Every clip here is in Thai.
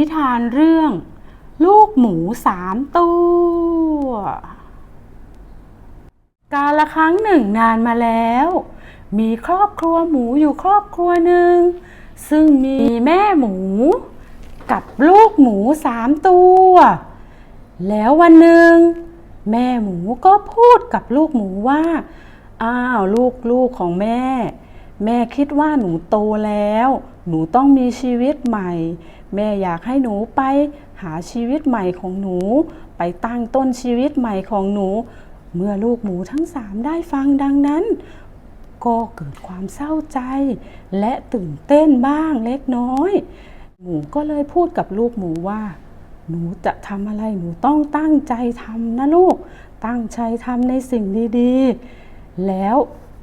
นิทานเรื่อง ลูกหมูสามตัว กาละครั้งหนึ่งนานมาแล้ว มีครอบครัวหมูอยู่ครอบครัวหนึ่ง ซึ่งมีแม่หมู กับลูกหมูสามตัว แล้ววันหนึ่ง แม่หมูก็พูดกับลูกหมูว่า อ้าวลูกลูกของแม่ แม่คิดว่าหนูโตแล้ว หนูต้องมีชีวิตใหม่ แม่อยากให้หนูไปหาชีวิตใหม่ของหนู ไปตั้งต้นชีวิตใหม่ของหนู เมื่อลูกหมูทั้งสามได้ฟังดังนั้น ก็เกิดความเศร้าใจ และตื่นเต้นบ้างเล็กน้อย หมูก็เลยพูดกับลูกหมูว่า หนูจะทำอะไรหนูต้องตั้งใจทำนะลูก ตั้งใจทำในสิ่งดีๆ แล้ว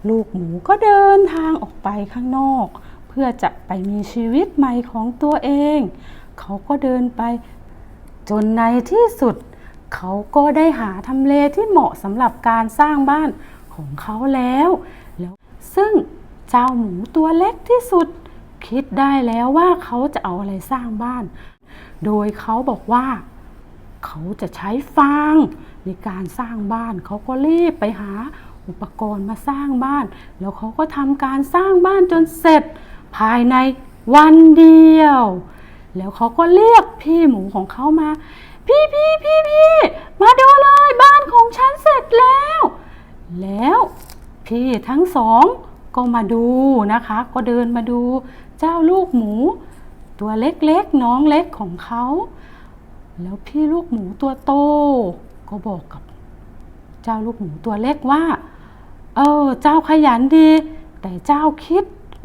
ลูกหมูก็เดินทางออกไปข้างนอก พื่อจะไปมีชีวิตใหม่ของตัวเอง เขาก็เดินไป จนในที่สุด เขาก็ได้หาทำเลที่เหมาะสำหรับการสร้างบ้านของเขาแล้วแล้ว ซึ่งเจ้าหมูตัวเล็กที่สุด คิดได้แล้วว่าเขาจะเอาอะไรสร้างบ้าน โดยเขาบอกว่า เขาจะใช้ฟางในการสร้างบ้าน เขาก็รีบไปหาอุปกรณ์มาสร้างบ้าน แล้วเขาก็ทำการสร้างบ้านจนเสร็จ ภายในวันเดียว แล้วเขาก็เรียกพี่หมูของเขามา พี่พี่พี่พี่มาดูเลยบ้านของฉันเสร็จแล้ว แล้วพี่ทั้งสองก็มาดูนะคะ ก็เดินมาดูเจ้าลูกหมู ตัวเล็กๆน้องเล็กของเขา แล้วพี่ลูกหมูตัวโต ก็บอกกับ เจ้าลูกหมูตัวเล็กว่า เออ เจ้าขยันดี แต่เจ้าคิด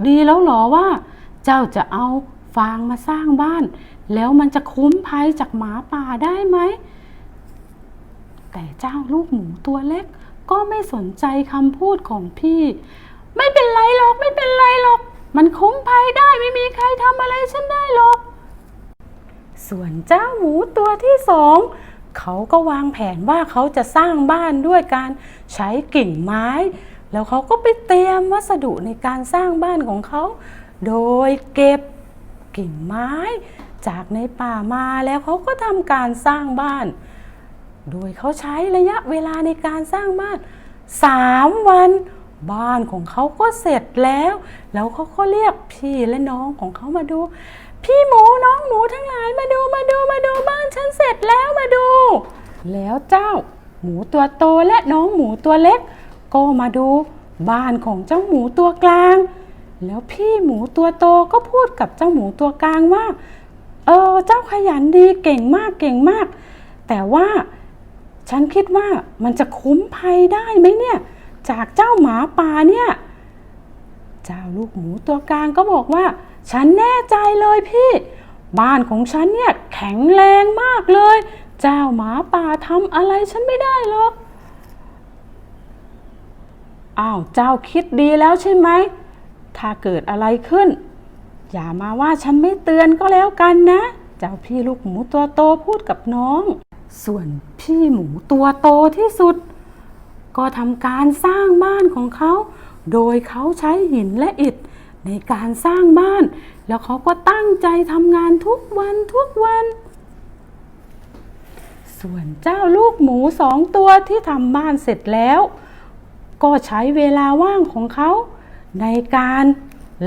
ดีแล้วหรอว่า เจ้าจะเอาฟางมาสร้างบ้าน แล้วมันจะคุ้มภัยจากหมาป่าได้ไหม แต่เจ้าลูกหมูตัวเล็ก ก็ไม่สนใจคำพูดของพี่ ไม่เป็นไรหรอกไม่เป็นไรหรอก มันคุ้มภัยได้ไม่มีใครทำอะไรฉันได้หรอก ส่วนเจ้าหมูตัวที่สองเขาก็วางแผนว่าเขาจะสร้างบ้านด้วยการใช้กิ่งไม้ แล้วเขาก็ไปเตรียมวัสดุในการสร้างบ้านของเขา โดยเก็บกิ่งไม้ จากในป่ามาแล้วเขาก็ทำการสร้างบ้าน โดยเขาใช้ระยะเวลาในการสร้างบ้านสามวัน บ้านของเขาก็เสร็จแล้ว แล้วเขาก็เรียกพี่และน้องของเขามาดู พี่หมูน้องหมูทั้งหลายมาดูมาดูมาดูบ้านฉันเสร็จแล้วมาดู แล้วเจ้า หมูตัวโตและน้องหมูตัวเล็ก ก็มาดูบ้านของเจ้าหมูตัวกลาง แล้วพี่หมูตัวโตก็พูดกับเจ้าหมูตัวกลางว่า เออเจ้าขยันดีเก่งมากเก่งมาก แต่ว่าฉันคิดว่ามันจะคุ้มภัยได้ไหมเนี่ย จากเจ้าหมาป่าเนี่ย เจ้าลูกหมูตัวกลางก็บอกว่า ฉันแน่ใจเลยพี่ บ้านของฉันเนี่ยแข็งแรงมากเลย เจ้าหมาป่าทำอะไรฉันไม่ได้หรอก อ้าวเจ้าคิดดีแล้วใช่ไหม ถ้าเกิดอะไรขึ้น อย่ามาว่าฉันไม่เตือนก็แล้วกันนะ เจ้าพี่ลูกหมูตัวโตพูดกับน้อง ส่วนพี่หมูตัวโตที่สุด ก็ทำการสร้างบ้านของเขา โดยเขาใช้หินและอิฐในการสร้างบ้าน แล้วเขาก็ตั้งใจทำงานทุกวันทุกวัน ส่วนเจ้าลูกหมูสองตัวที่ทำบ้านเสร็จแล้ว ก็ใช้เวลาว่างของเขาในการ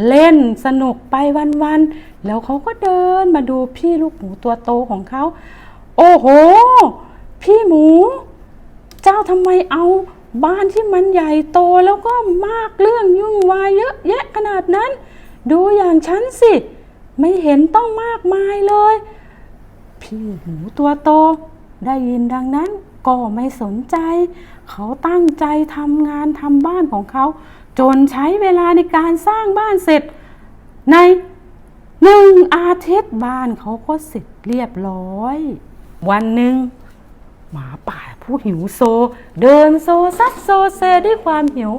เล่นสนุกไปวันๆ แล้วเขาก็เดินมาดูพี่ลูกหมูตัวโตของเขา โอ้โห พี่หมู เจ้าทำไมเอาบ้านที่มันใหญ่โตแล้วก็มากเรื่องยุ่งวายเยอะแยะขนาดนั้น ดูอย่างฉันสิ ไม่เห็นต้องมากมายเลย พี่หมูตัวโต ได้ยินดังนั้น ก็ไม่สนใจ เขาตั้งใจทำงานทำบ้านของเขา จนใช้เวลาในการสร้างบ้านเสร็จ ในหนึ่งอาทิตย์บ้านเขาก็เสร็จเรียบร้อย วันหนึ่งหมาป่าผู้หิวโซ เดินโซซัดโซเซด้วยความหิว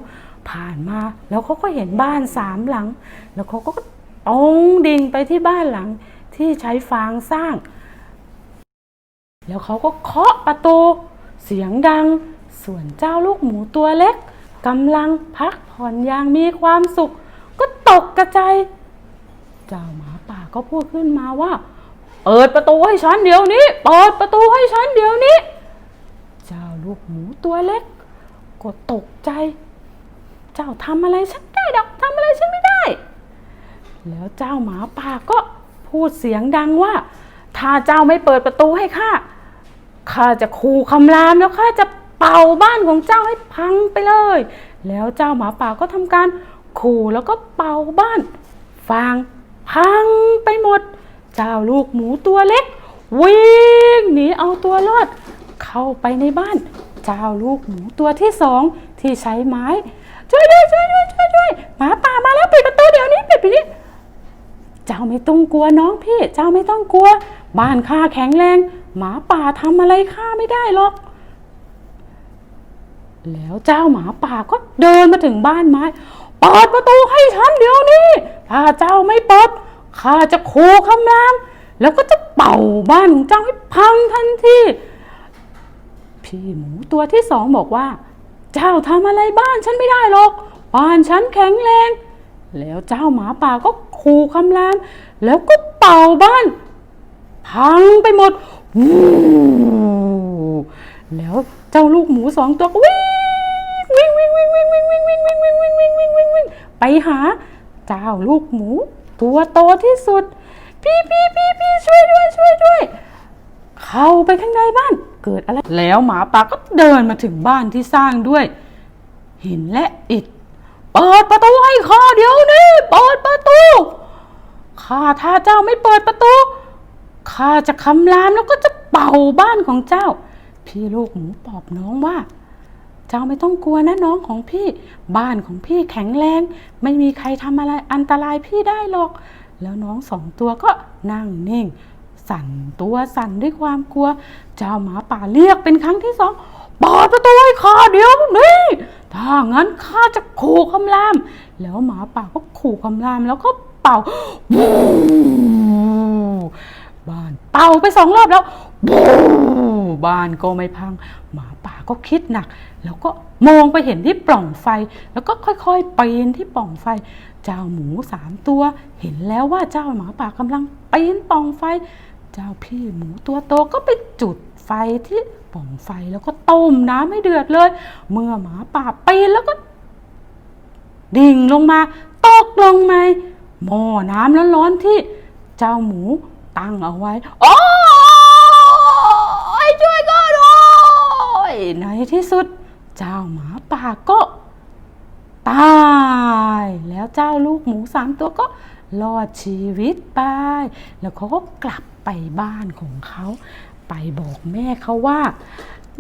ผ่านมาแล้วเขาก็เห็นบ้านสามหลัง แล้วเขาก็ตรงดิ่งไปที่บ้านหลังที่ใช้ฟางสร้าง แล้วเขาก็เคาะประตู เสียงดัง ส่วนเจ้าลูกหมูตัวเล็กกำลังพักผ่อนอย่างมีความสุข ก็ตกกระจายเจ้าหมาป่าก็พูดขึ้นมาว่า เปิดประตูให้ฉันเดี๋ยวนี้ เปิดประตูให้ฉันเดี๋ยวนี้ เจ้าลูกหมูตัวเล็ก ก็ตกใจ เจ้าทำอะไรฉันได้ดอกทำอะไรฉันไม่ได้ แล้วเจ้าหมาป่าก็พูดเสียงดังว่า ถ้าเจ้าไม่เปิดประตูให้ข้า ข้าจะขู่คำรามแล้วข้าจะเป่าบ้านของเจ้าให้พังไปเลย แล้วเจ้าหมาป่าก็ทำการขู่แล้วก็เป่าบ้านฟางพังไปหมด เจ้าลูกหมูตัวเล็ก วิ่งหนีเอาตัวรอด เข้าไปในบ้าน เจ้าลูกหมูตัวที่สองที่ใช้ไม้ ช่วยด้วยช่วยด้วยช่วยด้วยหมาป่ามาแล้วปิดประตูเดี๋ยวนี้ปิดปิดนี้เจ้าไม่ต้องกลัวน้องพี่ เจ้าไม่ต้องกลัว บ้านข้าแข็งแรง หมาป่าทำอะไรข้าไม่ได้หรอก แล้วเจ้าหมาป่าก็เดินมาถึงบ้านไม้ เปิดประตูให้ฉันเดี๋ยวนี้ ถ้าเจ้าไม่เปิดข้าจะโคคำรามแล้วก็จะเป่าบ้านของเจ้าให้พังทันที พี่หมูตัวที่สองบอกว่า เจ้าทำอะไรบ้านฉันไม่ได้หรอก บ้านฉันแข็งแรง แล้วเจ้าหมาป่าก็ขู่คำราม แล้วก็เป่าบ้าน พังไปหมด แล้วเจ้าลูกหมูสองตัววิ่งวิ่งวิ่งวิ่งวิ่งวิ่งวิ่งวิ่งวิ่งวิ่งวิ่งวิ่งวิ่งวิ่งวิ่งไปหา เจ้าลูกหมู ตัวโตที่สุด พี่พี่พี่พี่ช่วยด้วยช่วยด้วย เข้าไปข้างในบ้าน เกิดอะไร แล้วหมาป่าก็เดินมาถึงบ้านที่สร้างด้วย หินและอิฐเปิดประตูให้ข้าเดี๋ยวนี้เปิดประตูข้าถ้าเจ้าไม่เปิดประตู ข้าจะคำรามแล้วก็จะเป่าบ้านของเจ้า พี่ลูกหมูปลอบน้องว่า เจ้าไม่ต้องกลัวนะน้องของพี่ บ้านของพี่แข็งแรง ไม่มีใครทำอะไรอันตรายพี่ได้หรอก แล้วน้องสองตัวก็นั่งนิ่ง สั่นตัวสั่นด้วยความกลัว เจ้าหมาป่าเรียกเป็นครั้งที่สองเปิดประตูให้ข้าเดี๋ยวนี้ถ้างั้นข้าจะขู่คำราม แล้วหมาป่าก็ขู่คำรามแล้วก็เป่าวู เป่าไปสองรอบแล้ววูบ้านก็ไม่พัง หมาป่าก็คิดหนัก แล้วก็มองไปเห็นที่ปล่องไฟ แล้วก็ค่อยๆปีนที่ปล่องไฟ เจ้าหมูสามตัว เห็นแล้วว่าเจ้าหมาป่ากำลังปีนปล่องไฟ เจ้าพี่หมูตัวโตก็ไปจุดไฟที่ปล่องไฟแล้วก็ต้มน้ำให้เดือดเลย เมื่อหมาป่าปีนแล้วก็ ดิ่งลงมาตกลงในหม้อน้ำร้อนๆที่เจ้าหมู ตั้งเอาไว้ โอ้ยช่วยก็ด้วยในที่สุด เจ้าหมาป่าก็ตายแล้วเจ้าลูกหมูสามตัวก็รอดชีวิตไป แล้วเขาก็กลับไปบ้านของเขา ไปบอกแม่เขาว่า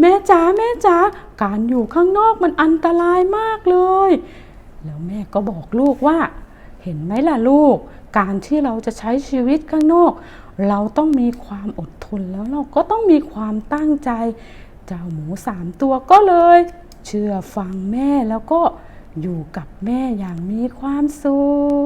แม่จ๋าแม่จ๋าการอยู่ข้างนอกมันอันตรายมากเลย แล้วแม่ก็บอกลูกว่า เห็นไหมล่ะลูก การที่เราจะใช้ชีวิตข้างนอก เราต้องมีความอดทนแล้วเราก็ต้องมีความตั้งใจ เจ้าหมูสามตัวก็เลย เชื่อฟังแม่แล้วก็อยู่กับแม่อย่างมีความสุข